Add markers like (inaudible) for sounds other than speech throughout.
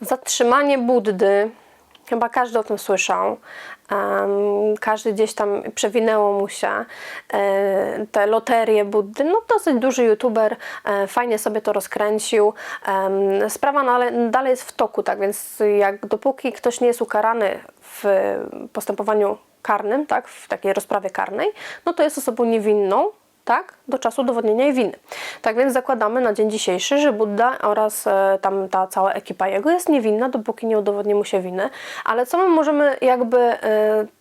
Zatrzymanie Buddy, chyba każdy o tym słyszał. Em, każdy gdzieś tam przewinęło mu się e, te loterie Buddy. No dosyć duży youtuber, e, fajnie sobie to rozkręcił. Em, sprawa no, ale dalej jest w toku, tak więc jak dopóki ktoś nie jest ukarany w postępowaniu karnym, tak, w takiej rozprawie karnej, no to jest osobą niewinną, tak, do czasu udowodnienia jej winy. Tak więc zakładamy na dzień dzisiejszy, że Budda oraz e, tam ta cała ekipa jego jest niewinna, dopóki nie udowodni mu się winy. Ale co my możemy jakby e,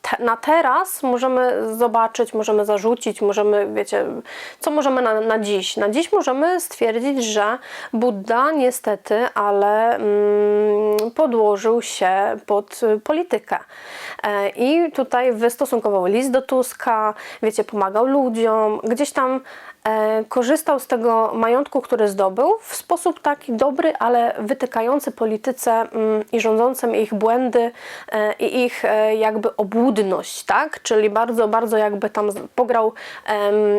te, na teraz możemy zobaczyć, możemy zarzucić, możemy, wiecie, co możemy na, na dziś? Na dziś możemy stwierdzić, że Budda niestety, ale mm, podłożył się pod politykę. E, I tutaj wystosunkował list do Tuska, wiecie, pomagał ludziom, gdzieś tam e, korzystał z tego majątku, który zdobył w sposób taki dobry, ale wytykający polityce mm, i rządzącym ich błędy e, i ich e, jakby obłudność, tak? Czyli bardzo, bardzo jakby tam z- pograł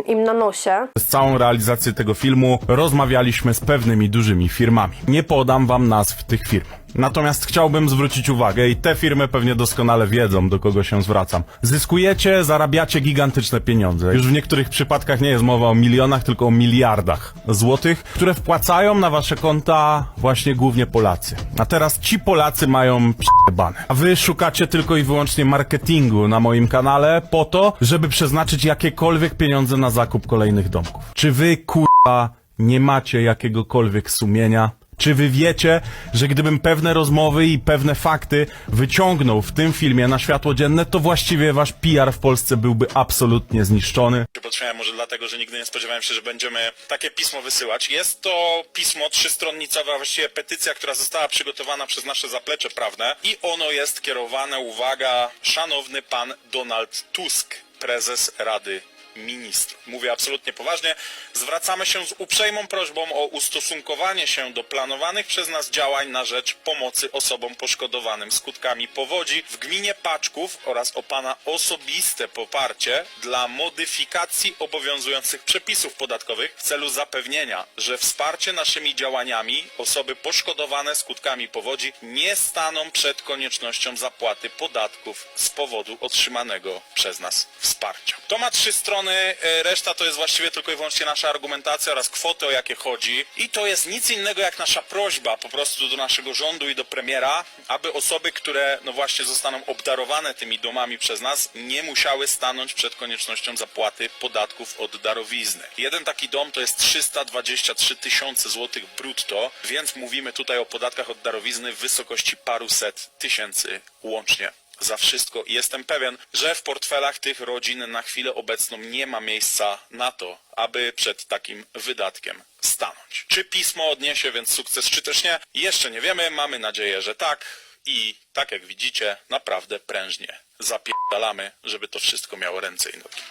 im na nosie. Przez całą realizację tego filmu rozmawialiśmy z pewnymi dużymi firmami. Nie podam wam nazw tych firm. Natomiast chciałbym zwrócić uwagę i te firmy pewnie doskonale wiedzą, do kogo się zwracam. Zyskujecie, zarabiacie gigantyczne pieniądze. Już w niektórych przypadkach nie jest mowa o milionach, tylko o miliardach złotych, które wpłacają na wasze konta właśnie głównie Polacy. A teraz ci Polacy mają bane. A wy szukacie tylko i wyłącznie marketingu na moim kanale po to, żeby przeznaczyć jakiekolwiek pieniądze na zakup kolejnych domków. Czy wy kurwa nie macie jakiegokolwiek sumienia? Czy wy wiecie, że gdybym pewne rozmowy i pewne fakty wyciągnął w tym filmie na światło dzienne, to właściwie wasz PR w Polsce byłby absolutnie zniszczony? Potrzebowałem może dlatego, że nigdy nie spodziewałem się, że będziemy takie pismo wysyłać. Jest to pismo trzystronnicowe, a właściwie petycja, która została przygotowana przez nasze zaplecze prawne i ono jest kierowane, uwaga, szanowny pan Donald Tusk, prezes Rady Ministrów. Mówię absolutnie poważnie. Zwracamy się z uprzejmą prośbą o ustosunkowanie się do planowanych przez nas działań na rzecz pomocy osobom poszkodowanym skutkami powodzi w gminie Paczków oraz o Pana osobiste poparcie dla modyfikacji obowiązujących przepisów podatkowych w celu zapewnienia, że wsparcie naszymi działaniami osoby poszkodowane skutkami powodzi nie staną przed koniecznością zapłaty podatków z powodu otrzymanego przez nas wsparcia. To ma trzy strony, e, reszta to jest właściwie tylko i wyłącznie nasza argumentacja oraz kwoty o jakie chodzi i to jest nic innego jak nasza prośba po prostu do naszego rządu i do premiera, aby osoby, które no właśnie zostaną obdarowane tymi domami przez nas, nie musiały stanąć przed koniecznością zapłaty podatków od darowizny. Jeden taki dom to jest 323 tysiące złotych brutto, więc mówimy tutaj o podatkach od darowizny w wysokości paruset tysięcy łącznie za wszystko i jestem pewien, że w portfelach tych rodzin na chwilę obecną nie ma miejsca na to, aby przed takim wydatkiem stanąć. Czy pismo odniesie więc sukces, czy też nie? Jeszcze nie wiemy, mamy nadzieję, że tak i tak jak widzicie, naprawdę prężnie zapierdalamy, żeby to wszystko miało ręce i nogi.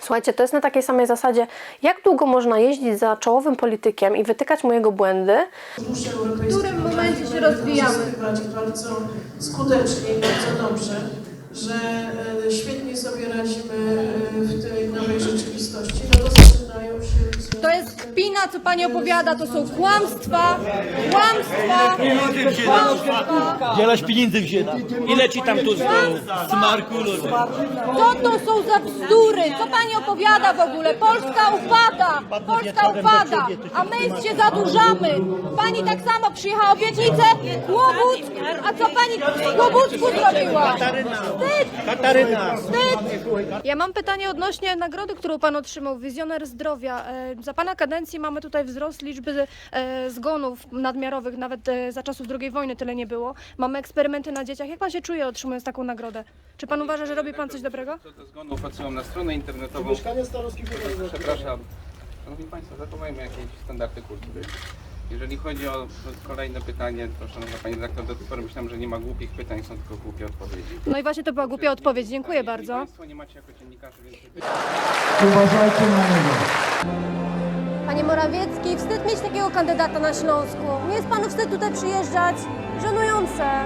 Słuchajcie, to jest na takiej samej zasadzie, jak długo można jeździć za czołowym politykiem i wytykać mu jego błędy, W którym momencie się rozwijamy? Bardzo skutecznie i bardzo dobrze, że e, świetnie sobie radzimy e, w tej nowej rzeczywistości, no to. To jest kpina, co pani opowiada, to są kłamstwa, kłamstwa, kłamstwa. Dzielaś pieniędzy wzięta. Ile ci tam tu z smarku? Co to są za bzdury? Co pani opowiada w ogóle? Polska upada, Polska upada, a my się zadłużamy. Pani tak samo przyjechała obietnicę, Kłobuck, a co pani w Kłobucku zrobiła? Wstyd! Kataryna. Wstyd! Ja mam pytanie odnośnie nagrody, którą pan otrzymał, Wizjoner Zdrowia. E, Za pana kadencji mamy tutaj wzrost liczby e, zgonów nadmiarowych, nawet e, za czasów II wojny tyle nie było. Mamy eksperymenty na dzieciach. Jak pan się czuje otrzymując taką nagrodę? Czy pan uważa, że robi pan coś dobrego? Co do zgonów odsyłam na stronę internetową. Przepraszam. Szanowni Państwo, zachowajmy jakieś standardy kultury. Jeżeli chodzi o kolejne pytanie, to szanowna Pani redaktor, do tej pory myślałem, że nie ma głupich pytań, są tylko głupie odpowiedzi. No i właśnie to była głupia odpowiedź. Dziękuję bardzo. Państwo nie macie jako dziennikarze więcej pytań, Panie Morawiecki, wstyd mieć takiego kandydata na Śląsku. Nie jest panu wstyd tutaj przyjeżdżać? Żenujące.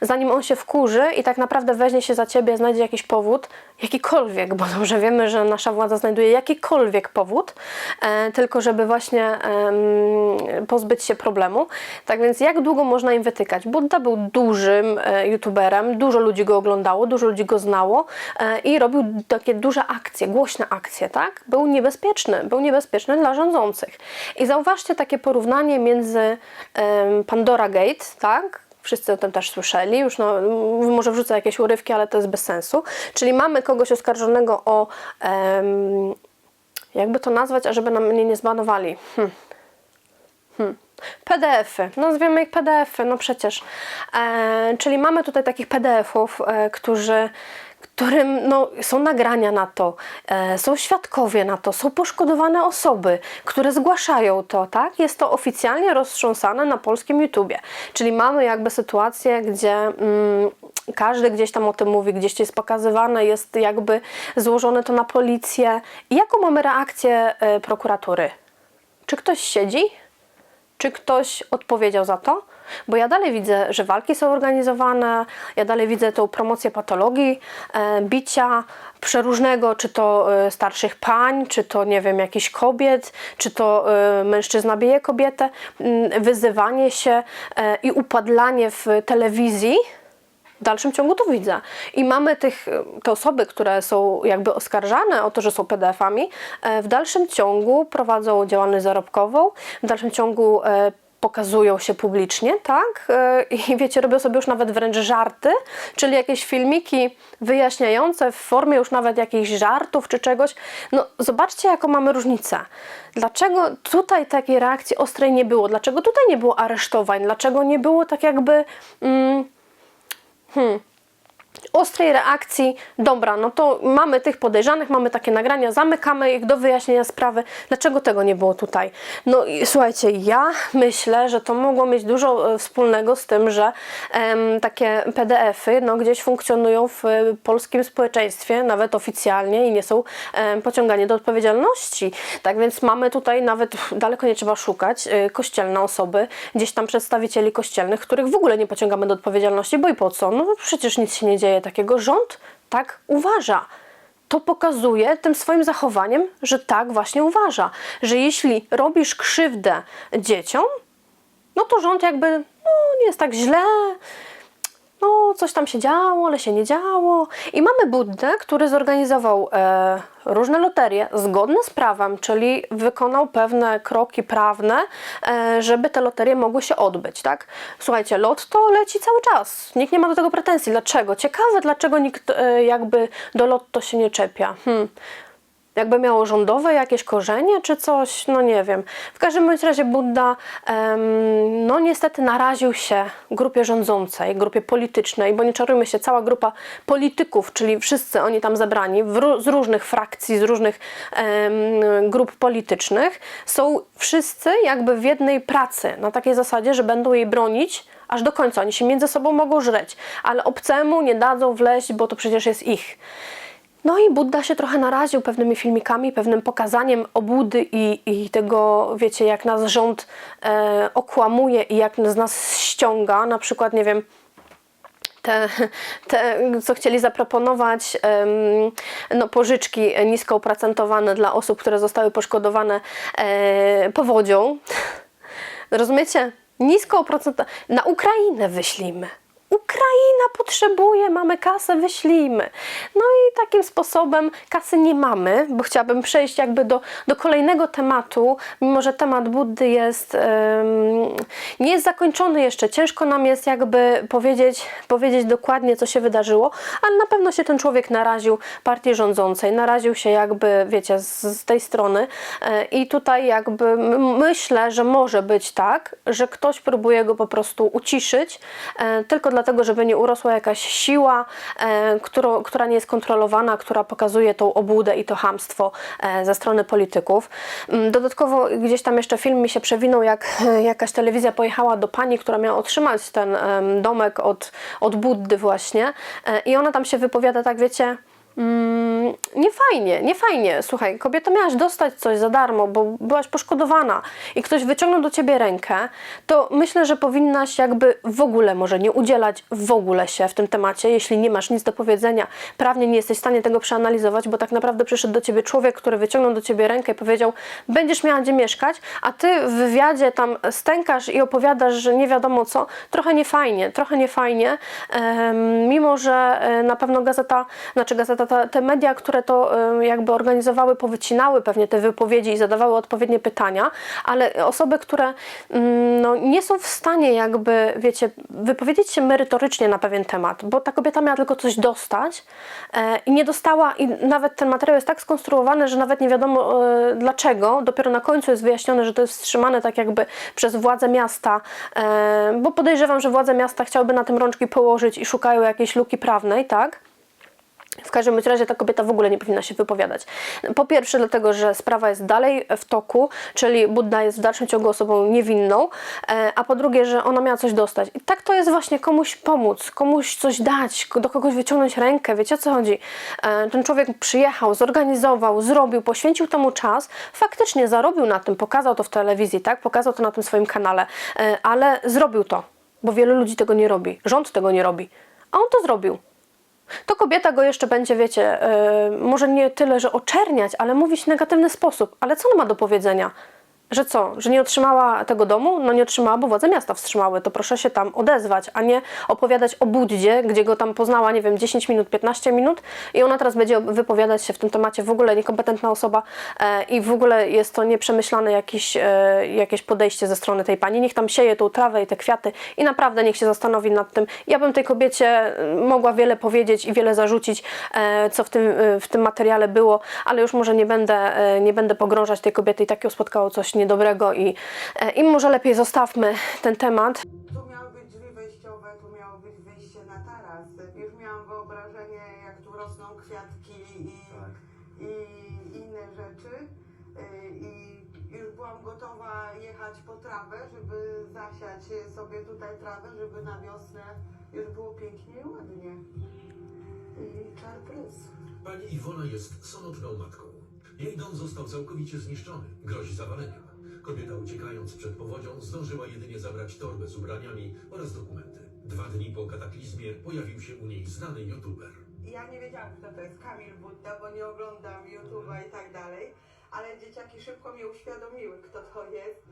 Zanim on się wkurzy i tak naprawdę weźmie się za ciebie, znajdzie jakiś powód, jakikolwiek, bo dobrze wiemy, że nasza władza znajduje jakikolwiek powód, e, tylko żeby właśnie em, pozbyć się problemu. Tak więc jak długo można im wytykać? Budda był dużym e, youtuberem, dużo ludzi go oglądało, dużo ludzi go znało e, i robił takie duże akcje, głośne akcje, tak? Był niebezpieczny, był niebezpieczny dla rządzących. I zauważcie takie porównanie między em, Pandora Gate, tak? Wszyscy o tym też słyszeli, już no, może wrzucę jakieś urywki, ale to jest bez sensu. Czyli mamy kogoś oskarżonego o, em, jakby to nazwać, ażeby nam mnie nie zbanowali. Hm. Hmm. PDF-y, nazwiemy ich PDF-y, no przecież. E, czyli mamy tutaj takich PDF-ów, e, którzy, którym no, są nagrania na to, e, są świadkowie na to, są poszkodowane osoby, które zgłaszają to, tak? Jest to oficjalnie roztrząsane na polskim YouTubie. Czyli mamy jakby sytuację, gdzie mm, każdy gdzieś tam o tym mówi, gdzieś jest pokazywane, jest jakby złożone to na policję. I jaką mamy reakcję e, prokuratury? Czy ktoś siedzi? Czy ktoś odpowiedział za to? Bo ja dalej widzę, że walki są organizowane, ja dalej widzę tą promocję patologii, e, bicia przeróżnego, czy to e, starszych pań, czy to nie wiem, jakichś kobiet, czy to e, mężczyzna bije kobietę, wyzywanie się i upadlanie w telewizji. W dalszym ciągu to widzę. I mamy tych, te osoby, które są jakby oskarżane o to, że są PDF-ami, w dalszym ciągu prowadzą działalność zarobkową, w dalszym ciągu pokazują się publicznie, tak? E, I wiecie, robią sobie już nawet wręcz żarty, czyli jakieś filmiki wyjaśniające w formie już nawet jakichś żartów czy czegoś. No zobaczcie, jaką mamy różnicę. Dlaczego tutaj takiej reakcji ostrej nie było? Dlaczego tutaj nie było aresztowań? Dlaczego nie było tak jakby... Mm, ostrej reakcji, dobra, no to mamy tych podejrzanych, mamy takie nagrania, zamykamy ich do wyjaśnienia sprawy. Dlaczego tego nie było tutaj? No i słuchajcie, ja myślę, że to mogło mieć dużo e, wspólnego z tym, że em, takie PDF-y no, gdzieś funkcjonują w e, polskim społeczeństwie, nawet oficjalnie i nie są em, pociągane do odpowiedzialności. Tak więc mamy tutaj nawet, daleko nie trzeba szukać, e, kościelne osoby, gdzieś tam przedstawicieli kościelnych, których w ogóle nie pociągamy do odpowiedzialności, bo i po co? No przecież nic się nie dzieje takiego. Rząd tak uważa. To pokazuje tym swoim zachowaniem, że tak właśnie uważa, że jeśli robisz krzywdę dzieciom, no to rząd jakby, no nie jest tak źle, no coś tam się działo, ale się nie działo. I mamy Buddę, który zorganizował e, różne loterie zgodne z prawem, czyli wykonał pewne kroki prawne, e, żeby te loterie mogły się odbyć, tak? Słuchajcie, lotto leci cały czas. Nikt nie ma do tego pretensji. Dlaczego? Ciekawe, dlaczego nikt e, jakby do lotto się nie czepia. Hmm jakby miało rządowe jakieś korzenie czy coś, no nie wiem. W każdym bądź razie Budda em, no niestety naraził się grupie rządzącej, grupie politycznej, bo nie czarujmy się, cała grupa polityków, czyli wszyscy oni tam zebrani w, z różnych frakcji, z różnych grup politycznych, są wszyscy jakby w jednej pracy, na takiej zasadzie, że będą jej bronić aż do końca. Oni się między sobą mogą żreć, ale obcemu nie dadzą wleźć, bo to przecież jest ich. No i Budda się trochę naraził pewnymi filmikami, pewnym pokazaniem obłudy i, i tego, wiecie, jak nas rząd e, okłamuje i jak z nas ściąga, na przykład, nie wiem, te, te, co chcieli zaproponować, no, pożyczki nisko oprocentowane dla osób, które zostały poszkodowane e, powodzią. (laughs) Rozumiecie? Nisko oprocentowane. Na Ukrainę wyślijmy. Ukraina potrzebuje, mamy kasę, wyślijmy. No i takim sposobem kasy nie mamy, bo chciałabym przejść jakby do, do kolejnego tematu, mimo że temat Buddy jest, em, nie jest zakończony jeszcze. Ciężko nam jest jakby powiedzieć, powiedzieć dokładnie, co się wydarzyło, ale na pewno się ten człowiek naraził partii rządzącej, naraził się jakby, wiecie, z, z tej strony e, i tutaj jakby myślę, że może być tak, że ktoś próbuje go po prostu uciszyć, e, tylko dlatego, żeby nie urosła jakaś siła, e, którą, która nie jest kontrolowana, która pokazuje tą obłudę i to hamstwo e, ze strony polityków. Mm, Dodatkowo gdzieś tam jeszcze film mi się przewinął, jak e, jakaś telewizja pojechała do pani, która miała otrzymać ten domek od, od Buddy właśnie i ona tam się wypowiada tak, wiecie, Mm, nie fajnie, nie fajnie. Słuchaj, kobieta miałaś dostać coś za darmo, bo byłaś poszkodowana i ktoś wyciągnął do ciebie rękę, to myślę, że powinnaś jakby w ogóle może nie udzielać w ogóle się w tym temacie, jeśli nie masz nic do powiedzenia, prawnie nie jesteś w stanie tego przeanalizować, bo tak naprawdę przyszedł do ciebie człowiek, który wyciągnął do ciebie rękę i powiedział, będziesz miała gdzie mieszkać, a ty w wywiadzie tam stękasz i opowiadasz, że nie wiadomo co, trochę niefajnie, trochę niefajnie, em, mimo że e, na pewno gazeta, znaczy gazeta, ta, te media, które to jakby organizowały, powycinały pewnie te wypowiedzi i zadawały odpowiednie pytania, ale osoby, które mm, no, nie są w stanie jakby, wiecie, wypowiedzieć się merytorycznie na pewien temat, bo ta kobieta miała tylko coś dostać e, i nie dostała i nawet ten materiał jest tak skonstruowany, że nawet nie wiadomo e, dlaczego, dopiero na końcu jest wyjaśnione, że to jest wstrzymane tak jakby przez władze miasta, e, bo podejrzewam, że władze miasta chciałyby na tym rączki położyć i szukają jakiejś luki prawnej, tak? W każdym razie ta kobieta w ogóle nie powinna się wypowiadać. Po pierwsze, dlatego, że sprawa jest dalej w toku, czyli Budda jest w dalszym ciągu osobą niewinną, e, a po drugie, że ona miała coś dostać. I tak to jest właśnie komuś pomóc, komuś coś dać, do kogoś wyciągnąć rękę, wiecie o co chodzi? E, Ten człowiek przyjechał, zorganizował, zrobił, poświęcił temu czas, faktycznie zarobił na tym, pokazał to w telewizji, tak? Pokazał to na tym swoim kanale, e, ale zrobił to, bo wielu ludzi tego nie robi, rząd tego nie robi, a on to zrobił to kobieta go jeszcze będzie, wiecie, yy, może nie tyle, że oczerniać, ale mówić w negatywny sposób. Ale co ona ma do powiedzenia? Że co? Że nie otrzymała tego domu? No nie otrzymała, bo władze miasta wstrzymały. To proszę się tam odezwać, a nie opowiadać o Buddzie, gdzie go tam poznała, nie wiem, 10 minut, 15 minut i ona teraz będzie wypowiadać się w tym temacie. W ogóle niekompetentna osoba e, i w ogóle jest to nieprzemyślane jakieś, e, jakieś podejście ze strony tej pani. Niech tam sieje tą trawę i te kwiaty i naprawdę niech się zastanowi nad tym. Ja bym tej kobiecie mogła wiele powiedzieć i wiele zarzucić, e, co w tym, e, w tym materiale było, ale już może nie będę, e, nie będę pogrążać tej kobiety i tak ją spotkało coś niedobrego i, e, i może lepiej zostawmy ten temat. Tu miały być drzwi wejściowe, tu miało być wyjście na taras. Już miałam wyobrażenie, jak tu rosną kwiatki i, i inne rzeczy. Y, I już byłam gotowa jechać po trawę, żeby zasiać sobie tutaj trawę, żeby na wiosnę już było pięknie i ładnie. I czar prys. Pani Iwona jest samotną matką. Jej dom został całkowicie zniszczony. Grozi zawaleniem. Kobieta uciekając przed powodzią zdążyła jedynie zabrać torbę z ubraniami oraz dokumenty. Dwa dni po kataklizmie pojawił się u niej znany youtuber. Ja nie wiedziałam, kto to jest Kamil Budda, bo nie oglądam YouTube'a i tak dalej, ale dzieciaki szybko mi uświadomiły, kto to jest,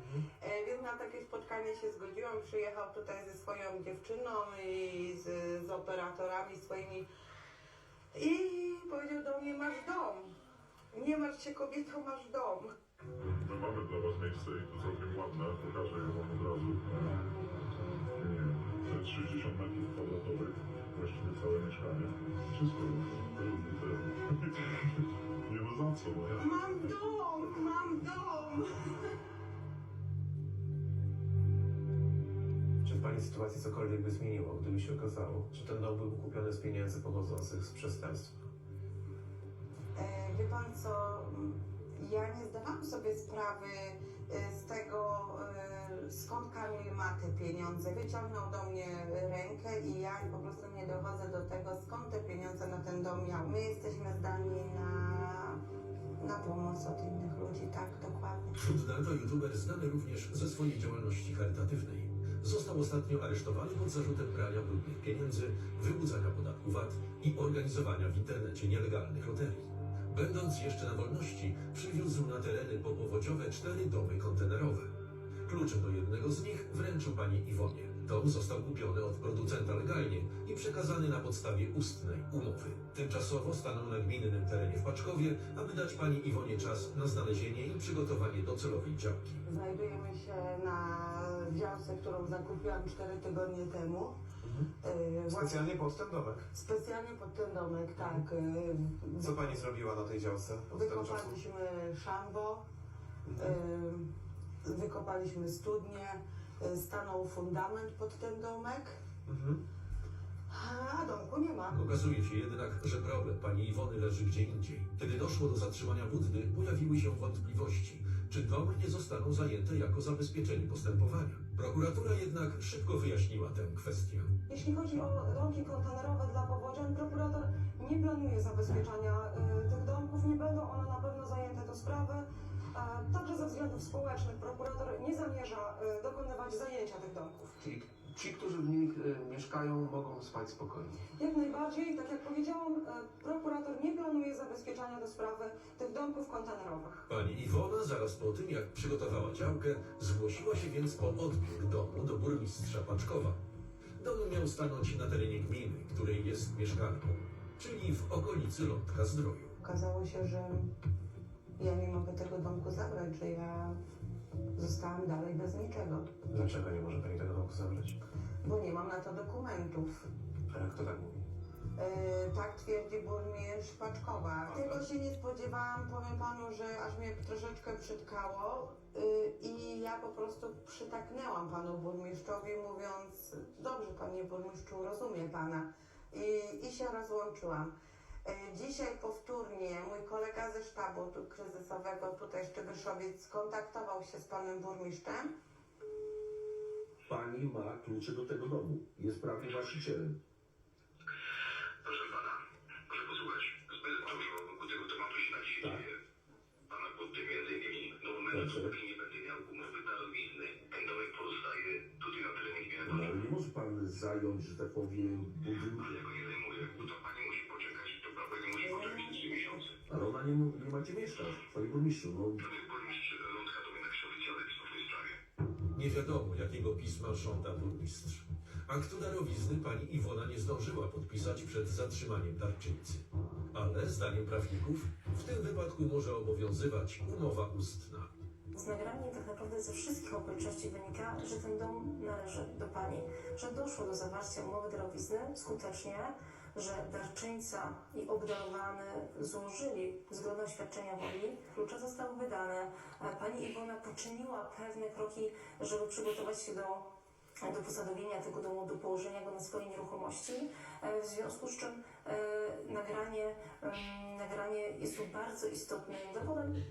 e, więc na takie spotkanie się zgodziłam. Przyjechał tutaj ze swoją dziewczyną i z, z operatorami swoimi i powiedział do mnie, masz dom. Nie martw się kobieto, masz dom. My mamy dla Was miejsce i to całkiem ładne. Pokażę je Wam od razu. Nie wiem, te 60 metrów kwadratowych, właściwie całe mieszkanie. Wszystko różne. (laughs) Nie no za co, no ja. Mam dom, mam dom. Czy w Pani sytuacji cokolwiek by zmieniło, gdyby się okazało, że ten dom był kupiony z pieniędzy pochodzących z przestępstw? E, Wie pan co, ja nie zdawałam sobie sprawy e, z tego, e, skąd Kamil ma te pieniądze. Wyciągnął do mnie rękę i ja po prostu nie dochodzę do tego, skąd te pieniądze na ten dom miał. My jesteśmy zdani na, na pomoc od innych ludzi, tak, dokładnie. Budda to youtuber znany również ze swojej działalności charytatywnej. Został ostatnio aresztowany pod zarzutem brania brudnych pieniędzy, wyłudzania podatku VAT i organizowania w internecie nielegalnych loterii. Będąc jeszcze na wolności, przywiózł na tereny popowodziowe cztery domy kontenerowe. Klucze do jednego z nich wręczył pani Iwonie. Dom został kupiony od producenta legalnie i przekazany na podstawie ustnej umowy. Tymczasowo stanął na gminnym terenie w Paczkowie, aby dać pani Iwonie czas na znalezienie i przygotowanie docelowej działki. Znajdujemy się na działce, którą zakupiłam 4 tygodnie temu. E, właśnie- Specjalnie pod ten domek. Specjalnie pod ten domek, tak. e, Co Pani zrobiła na tej działce od tego czasu? Wykopaliśmy szambo, y, wykopaliśmy studnię, y, stanął fundament pod ten domek, Mhm. a domku nie ma. Okazuje się jednak, że problem pani Iwony leży gdzie indziej. Kiedy doszło do zatrzymania Buddy, pojawiły się wątpliwości, czy domy nie zostaną zajęte jako zabezpieczenie postępowania. Prokuratura jednak szybko wyjaśniła tę kwestię. Jeśli chodzi o domki kontenerowe dla powodzian, prokurator nie planuje zabezpieczania y, tych domków, nie będą one na pewno zajęte do sprawy. E, Także ze względów społecznych prokurator nie zamierza y, dokonywać zajęcia tych domków. Czyli ci, którzy w nich y, mieszkają, mogą spać spokojnie. Jak najbardziej, tak jak powiedziałam, e, prokurator nie planuje zabezpieczania do sprawy tych domków kontenerowych. Pani Iwona zaraz po tym, jak przygotowała działkę, zgłosiła się więc po odbiór domu do burmistrza Paczkowa. Dom miał stanąć na terenie gminy, której jest mieszkanką, czyli w okolicy Lądka Zdroju. Okazało się, że ja nie mogę tego domku zabrać, że ja zostałam dalej bez niczego, Dlaczego nie może pani tego domku zabrać? bo nie mam na to dokumentów. A kto tak mówi? Yy, tak twierdzi burmistrz Paczkowa. Tego się nie spodziewałam, powiem panu, że aż mnie troszeczkę przytkało yy, i ja po prostu przytaknęłam panu burmistrzowi mówiąc, dobrze panie burmistrzu, rozumiem pana i, i się rozłączyłam. Yy, Dzisiaj powtórnie mój kolega ze sztabu kryzysowego tutaj z Czygrzyszowiec skontaktował się z panem burmistrzem Pani ma klucze do tego domu. Jest prawnym właścicielem. Proszę pana, proszę posłuchać. Zbyt dużo wokół tego tematu się na dzisiaj Tak. dzieje. Pana pod tym między innymi do momentu, Dobrze. dopóki nie będę miał umowy darowizny, ten domek pozostaje tutaj na terenie gminy No, ale nie może pan zająć, że tak powiem, budynku. Ale ja go nie, macie mieszkać, panie burmistrzu. No, burmistrz pismo w tej sprawie. Nie wiadomo, jakiego pisma żąda burmistrz. Aktu darowizny pani Iwona nie zdążyła podpisać przed zatrzymaniem darczyńcy. Ale zdaniem prawników w tym wypadku może obowiązywać umowa ustna. Z nagrania tak naprawdę ze wszystkich okoliczności wynika, że ten dom należy do Pani, że doszło do zawarcia umowy darowizny skutecznie, że darczyńca i obdarowany złożyli zgodę na świadczenia woli, klucze zostały wydane, Pani Iwona poczyniła pewne kroki, żeby przygotować się do do posadowienia tego domu, do położenia go na swojej nieruchomości, e, w związku z czym e, nagranie, em, nagranie jest tu bardzo istotnym dowodem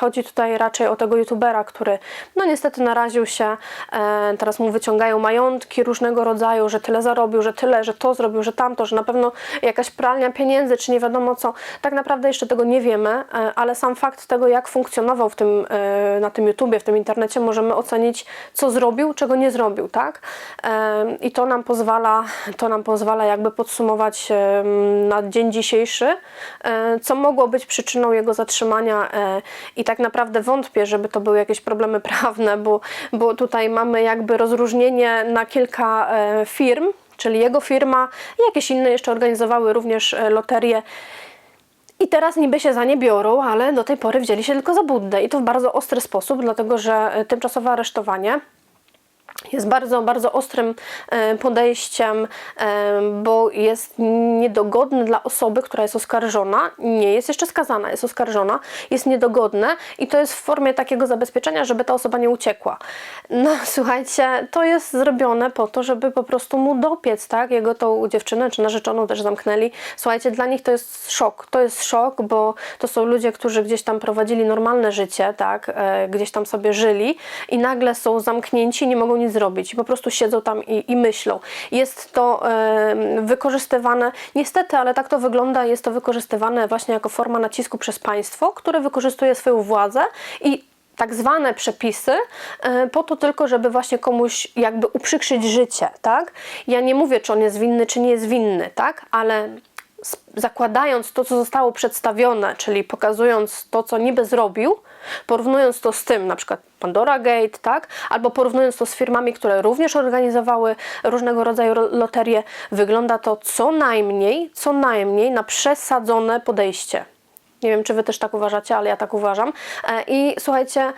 Chodzi tutaj raczej o tego youtubera, który no niestety naraził się, e, teraz mu wyciągają majątki różnego rodzaju, że tyle zarobił, że tyle, że to zrobił, że tamto, że na pewno jakaś pralnia pieniędzy, czy nie wiadomo co. Tak naprawdę jeszcze tego nie wiemy, e, ale sam fakt tego, jak funkcjonował w tym, e, na tym YouTubie, w tym internecie, możemy ocenić, co zrobił, czego nie zrobił, tak? E, I to nam pozwala, to nam pozwala jakby podsumować e, na dzień dzisiejszy, e, co mogło być przyczyną jego zatrzymania e, i tak naprawdę wątpię, żeby to były jakieś problemy (laughs) prawne, bo, bo tutaj mamy jakby rozróżnienie na kilka e, firm, czyli jego firma i jakieś inne jeszcze organizowały również e, loterie. I teraz niby się za nie biorą, ale do tej pory wzięli się tylko za Buddę i to w bardzo ostry sposób, dlatego że e, tymczasowe aresztowanie jest bardzo, bardzo ostrym e, podejściem, e, bo jest niedogodne dla osoby, która jest oskarżona, nie jest jeszcze skazana, jest oskarżona, jest niedogodne i to jest w formie takiego zabezpieczenia, żeby ta osoba nie uciekła. No (laughs) słuchajcie, to jest zrobione po to, żeby po prostu mu dopiec, tak? Jego tą dziewczynę czy narzeczoną też zamknęli. Słuchajcie, dla nich to jest szok, to jest szok, bo to są ludzie, którzy gdzieś tam prowadzili normalne życie, tak? E, gdzieś tam sobie żyli i nagle są zamknięci, nie mogą nic zrobić po prostu siedzą tam i, i myślą. Jest to wykorzystywane, niestety, ale tak to wygląda, jest to wykorzystywane właśnie jako forma nacisku przez państwo, które wykorzystuje swoją władzę i tak zwane przepisy po to tylko, żeby właśnie komuś jakby uprzykrzyć życie, tak? Ja nie mówię, czy on jest winny, czy nie jest winny, tak? Ale zakładając to, co zostało przedstawione, czyli pokazując to, co niby zrobił, porównując to z tym, na przykład Pandora Gate, tak? Albo porównując to z firmami, które również organizowały różnego rodzaju ro- loterie, wygląda to co najmniej, co najmniej na przesadzone podejście. Nie wiem, czy wy też tak uważacie, ale ja tak uważam. E, I słuchajcie,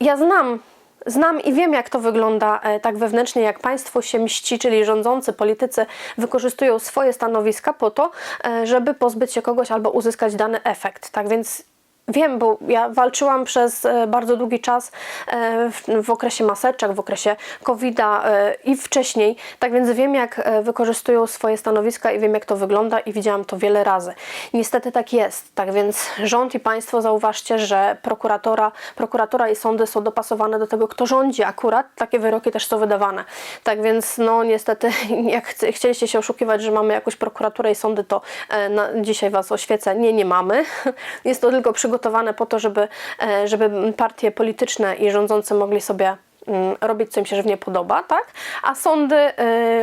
ja znam Znam i wiem, jak to wygląda e, tak wewnętrznie, jak państwo się mści, czyli rządzący, politycy wykorzystują swoje stanowiska po to, e, żeby pozbyć się kogoś albo uzyskać dany efekt. Tak więc Wiem, bo ja walczyłam przez e, bardzo długi czas e, w, okresie maseczek, w okresie COVID-a e, i wcześniej, tak więc wiem, jak wykorzystują swoje stanowiska i wiem, jak to wygląda i widziałam to wiele razy. Niestety tak jest, tak więc rząd i państwo zauważcie, że prokuratora, prokuratora i sądy są dopasowane do tego, kto rządzi akurat, takie wyroki też są wydawane. Tak więc no niestety, (laughs) jak chcieliście się oszukiwać, że mamy jakąś prokuraturę i sądy, to na, dzisiaj Was oświecę, nie, nie mamy. (laughs) Jest to tylko przygotowane po to, żeby, e, żeby partie polityczne i rządzący mogli sobie mm, robić, co im się żywnie podoba, tak? A sądy e,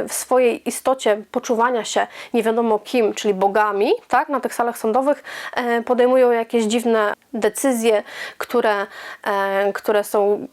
w swojej istocie poczuwania się nie wiadomo kim, czyli bogami, tak? Na tych salach sądowych e, podejmują jakieś dziwne decyzje, które, które są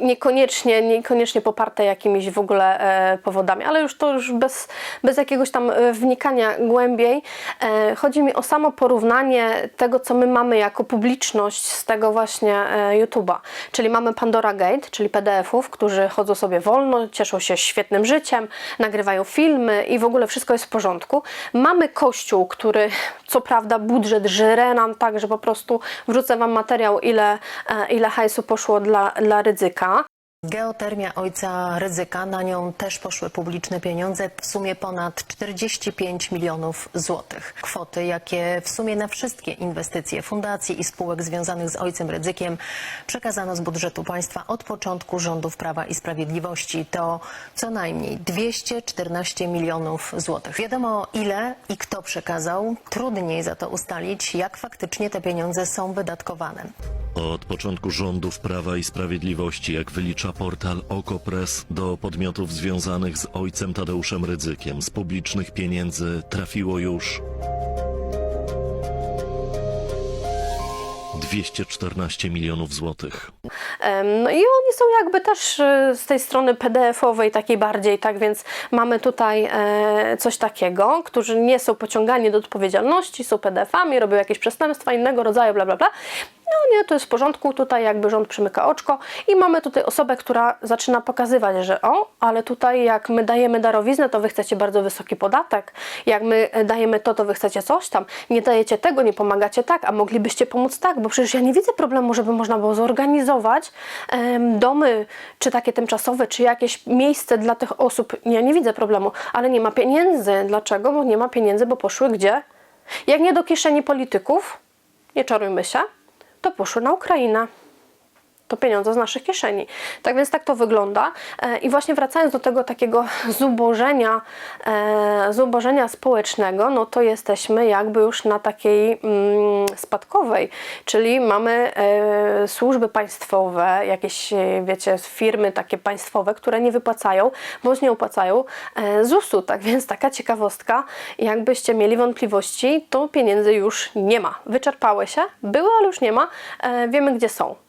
niekoniecznie, niekoniecznie poparte jakimiś w ogóle e, powodami, ale już to już bez, bez jakiegoś tam e, wnikania głębiej. E, chodzi mi o samo porównanie tego, co my mamy jako publiczność z tego właśnie YouTube'a. Czyli mamy Pandora Gate, czyli PDF-ów, którzy chodzą sobie wolno, cieszą się świetnym życiem, nagrywają filmy i w ogóle wszystko jest w porządku. Mamy Kościół, który co prawda budżet żre nam tak, że po prostu wrzucę Wam materiał, ile, ile hajsu poszło dla, dla ryzyka. Geotermia ojca ryzyka, na nią też poszły publiczne pieniądze, w sumie ponad 45 milionów złotych. Kwoty, jakie w sumie na wszystkie inwestycje fundacji i spółek związanych z ojcem ryzykiem przekazano z budżetu państwa od początku rządów Prawa i Sprawiedliwości. To co najmniej 214 milionów złotych. Wiadomo ile i kto przekazał, trudniej za to ustalić, jak faktycznie te pieniądze są wydatkowane. Od początku rządów Prawa i Sprawiedliwości, jak wylicza portal Okopres, do podmiotów związanych z ojcem Tadeuszem Rydzykiem z publicznych pieniędzy trafiło już 214 milionów złotych. No i oni są jakby też e, z tej strony PDF-owej, takiej bardziej, tak więc mamy tutaj e, coś takiego, którzy nie są pociągani do odpowiedzialności, są PDF-ami, robią jakieś przestępstwa innego rodzaju, bla bla bla. No nie, to jest w porządku, tutaj jakby rząd przymyka oczko i mamy tutaj osobę, która zaczyna pokazywać, że o, ale tutaj jak my dajemy darowiznę, to wy chcecie bardzo wysoki podatek, jak my e, dajemy to, to wy chcecie coś tam, nie dajecie tego, nie pomagacie tak, a moglibyście pomóc tak, bo przecież ja nie widzę problemu, żeby można było zorganizować em, domy, czy takie tymczasowe, czy jakieś miejsce dla tych osób, ja nie widzę problemu, ale nie ma pieniędzy. Dlaczego? Bo nie ma pieniędzy, bo poszły gdzie? Jak nie do kieszeni polityków, nie czarujmy się, to poszły na Ukrainę. To pieniądze z naszych kieszeni. Tak więc tak to wygląda. E, I właśnie wracając do tego takiego zubożenia, e, zubożenia społecznego, no to jesteśmy jakby już na takiej mm, spadkowej, czyli mamy e, służby państwowe, jakieś, wiecie, firmy takie państwowe, które nie wypłacają, bądź nie opłacają ZUS-u. Tak więc taka ciekawostka, jakbyście mieli wątpliwości, to pieniędzy już nie ma. Wyczerpały się, były, ale już nie ma. Wiemy, gdzie są.